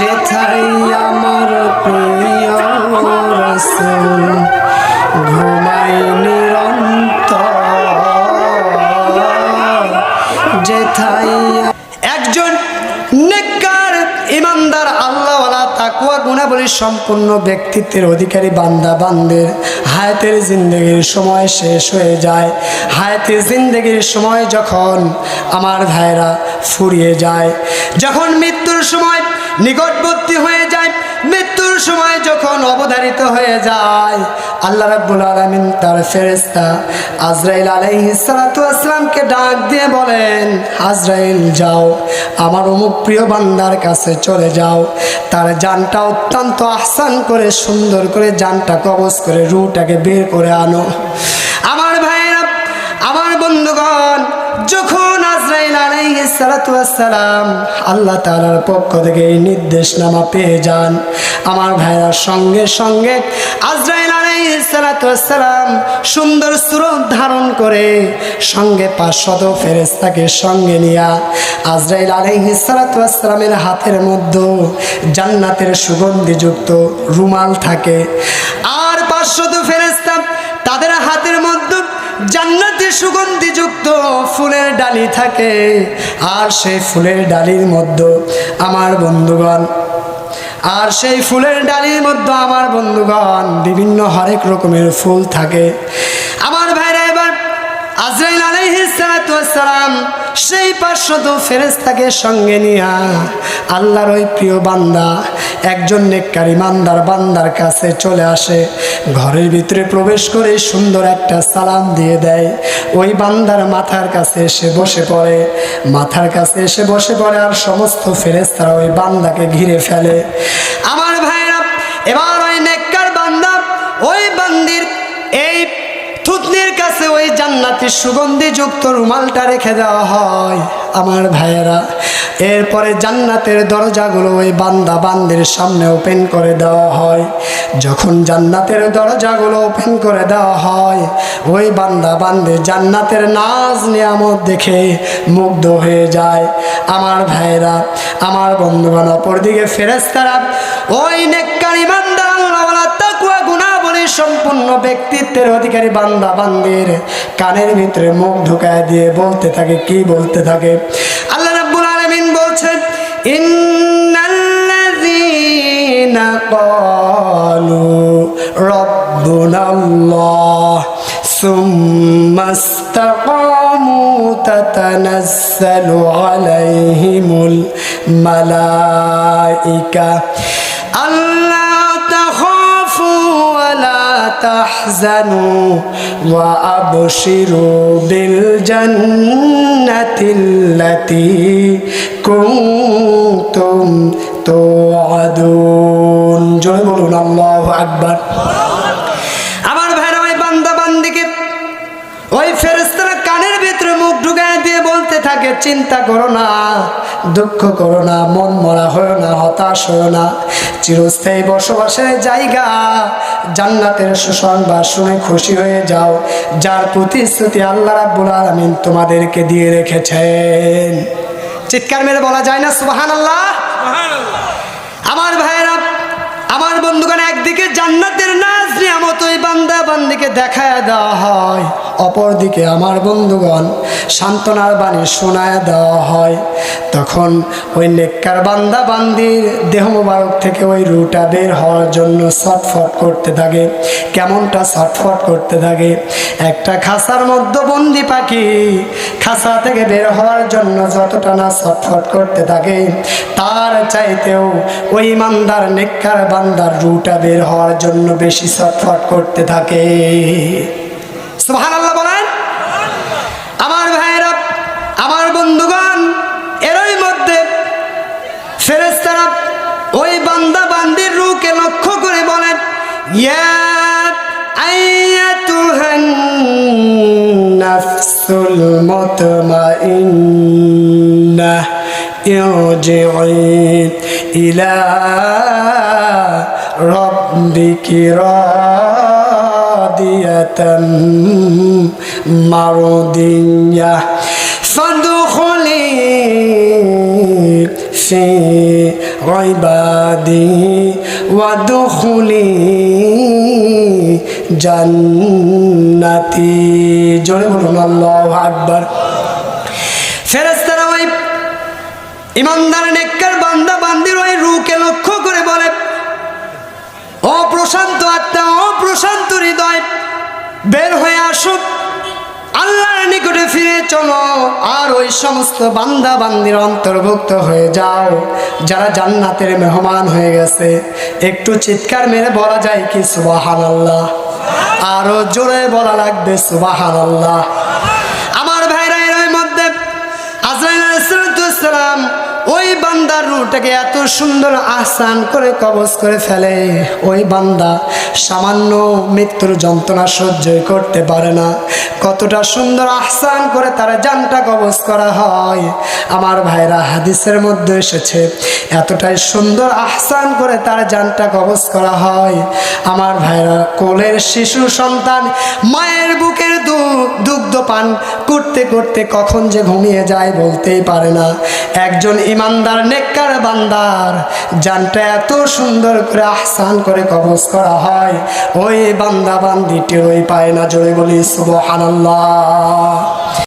যেথাই আমার প্রিয় রসুল, ঘুমাই নিরন্তর। যেথাই একজন নেককার ইমানদার, আল্লাহওয়ালা তাকুয়া গুণাবলী সম্পূর্ণ ব্যক্তিত্বের অধিকারী বান্দা, বান্দের হায়াতের জিন্দগির সময় শেষ হয়ে যায়। হায়াতের জিন্দগির সময় যখন আমার ভাইরা ফুরিয়ে যায়, যখন মৃত্যুর সময় নিকটবর্তী হয়ে যায়, মৃত্যুর সময় যখন অবধারিত হয়ে যায়। আল্লাহ রাব্বুল আলামিন তার ফেরেশতা আজরাইল আলাইহিস সালাতু আসসালামকে ডাক দিয়ে বলেন, আজরাইল, যাও। আমার অমুক প্রিয় বান্দার কাছে চলে যাও। তার জানটা অত্যন্ত আহসান করে, সুন্দর করে জানটা কবজ করে রুটাকে বের করে আনো। আমার ভাইয়েরা, আমার বন্ধুগণ, যখন আসসালাম আল্লাহ তাআলার পক্ষ থেকে এই নির্দেশনামা পেয়ে যান। আমার ভাইরা, সঙ্গে সঙ্গে আজরাইল আসসালাম সুন্দর সুরত ধারণ করে সঙ্গে পাঁচশত ফেরেশতাকে সঙ্গে নিয়া আজরাইল আসসালামের হাতের মধ্যে জান্নাতের সুগন্ধিযুক্ত রুমাল থাকে। আর পাঁচশত ফেরেশতা তাদের হাতের মধ্যে জান্নাতে সুগন্ধিযুক্ত ফুলের ডালি থাকে। আর সেই ফুলের ডালির মধ্যে আমার বন্ধুগণ, আর সেই ফুলের ডালির মধ্যে আমার বন্ধুগণ বিভিন্ন হরেক রকমের ফুল থাকে। আমার ভাইরা, এবার আজরাইল আলাইহিসসালাম সেই পাঁচশত ফেরেস্তাকে সঙ্গে নিয়া আল্লাহর ওই প্রিয় বান্দা, একজন নেককার ইমানদার বান্দার কাছে চলে আসে। ঘরের ভিতরে প্রবেশ করে সুন্দর একটা সালাম দিয়ে দেয়। ওই বান্দার মাথার কাছে এসে বসে পড়ে। মাথার কাছে এসে বসে পড়ে আর সমস্ত ফেরেস্তারা ওই বান্দাকে ঘিরে ফেলে। ওই জান্নাতি সুগন্ধি যুক্ত রুমালটা রেখে দেওয়া হয়। আমার ভাইয়েরা, এরপরে জান্নাতের দরজাগুলো ওই বান্দা বান্দির সামনে ওপেন করে দেওয়া হয়। যখন জান্নাতের দরজাগুলো ওপেন করে দেওয়া হয়, ওই বান্দা বান্দে জান্নাতের নাজ নিয়ামত দেখে মুগ্ধ হয়ে যায়। আমার ভাইয়েরা, আমার বন্ধুগণ, অপরদিকে ফেরেস্তারা ওই নেককার সম্পূর্ণ ব্যক্তিত্বের অধিকারী বান্দা বান্দির কানের ভিতরে মুখ ঢুকায় দিয়ে বলতে থাকে কি বলতে থাকে আল্লাহ রাব্বুল আলামিন বলছেন ইন্নাল্লাযীনা ক্বালু রাব্বুনাল্লাহ ثم استقاموا تتنزل عليهم الملائكة ألا تحزنوا وأبشروا بالجنة التي كنتم توعدون جل الله أكبر চিন্তা করো না দুঃখ করো না মন মরা হয়েও না হতাশ হয়েও না। চিরস্থায়ী বসবাসের জায়গা জান্নাতের সুসংবাদ শুনে খুশি হয়ে যাও। যার প্রতিশ্রুতি আল্লাহ রাব্বুল আলামিন তোমাদেরকে দিয়ে রেখেছেন। চিৎকার মেরে বলা যায় না সুবহানাল্লাহ। আমার ভাইয়েরা আমার বন্ধুগণ, একদিকে জান্নাতের নাজ নিয়ামত ওই বান্দা বান্দিকে দেখায় দেওয়া হয়, অপরদিকে আমার বন্ধুগণ সান্ত্বনার বাণী শোনায় দেওয়া হয়। তখন ওই নেককার বান্দা বান্দির দেহ মোবারক থেকে ওই রুটা বের হওয়ার জন্য ছটফট করতে থাকে। কেমনটা ছটফট করতে থাকে? একটা খাসার মধ্যে বন্দি পাখি খাসা থেকে বের হওয়ার জন্য যতটা না ছটফট করতে থাকে, তার চাইতেও ওই ইমানদার নেককার বান্দার রুটা বের হওয়ার জন্য বেশি ছটফট করতে থাকে সুবহানাল্লাহ বলেন আমার ভাইয়েরা আমার বন্ধুগণ এরই মধ্যে ফেরেস্তারা ওই বান্দা বান্দির রুকে লক্ষ্য করে বলেন ইয়া আইয়াতুহান নাফসুল মুতমাইন্নাহ ارجعي إلى ربك راضية مرضية فادخلي في عبادي وادخلي জান্নাতি জোরে বলুন আল্লাহু আকবার ফেরেশতারা ওই ইমানদার নেককার বান্দা বান্দির ওই রূকে লক্ষ্য করে বলে হৃদয় বের হয়ে আসুক, আল্লাহর নিকটে ফিরে চলো, আর ওই সমস্ত বান্দা বান্দির অন্তর্ভুক্ত হয়ে যাও, যারা জান্নাতের মেহমান হয়ে গেছে। একটু চিৎকার মেরে বলা যায় কি সুবাহান আল্লাহ আরও জোরে বলা লাগবে সুবাহান আল্লাহ আমার ভাইরা এর মধ্যে আজরাইল আলাইহিসসালাম ওই বান্দার রুটাকে এত সুন্দর আহসান করে কবজ করে ফেলে, ওই বান্দা সামান্য মৃত্যুর যন্ত্রণা সহ্যই করতে পারে না। কতটা সুন্দর আহসান করে তার জানটা কবজ করা হয়। আমার ভাইরা, হাদিসের মধ্যে এসেছে, এতটাই সুন্দর আহসান করে তার জানটা কবজ করা হয়। আমার ভাইরা, কোলের শিশু সন্তান মায়ের বুকের দুগ্ধ পান করতে করতে কখন যে ঘুমিয়ে যায় বলতেই পারে না। একজন ইমানদার নেককার বান্দার। জানটা এত সুন্দর করে আহসান করে কবজ করা হয়। ওই বান্দা বান্দিটি ওই পায় না, জোরে বলি শুভ সুবহানাল্লাহ।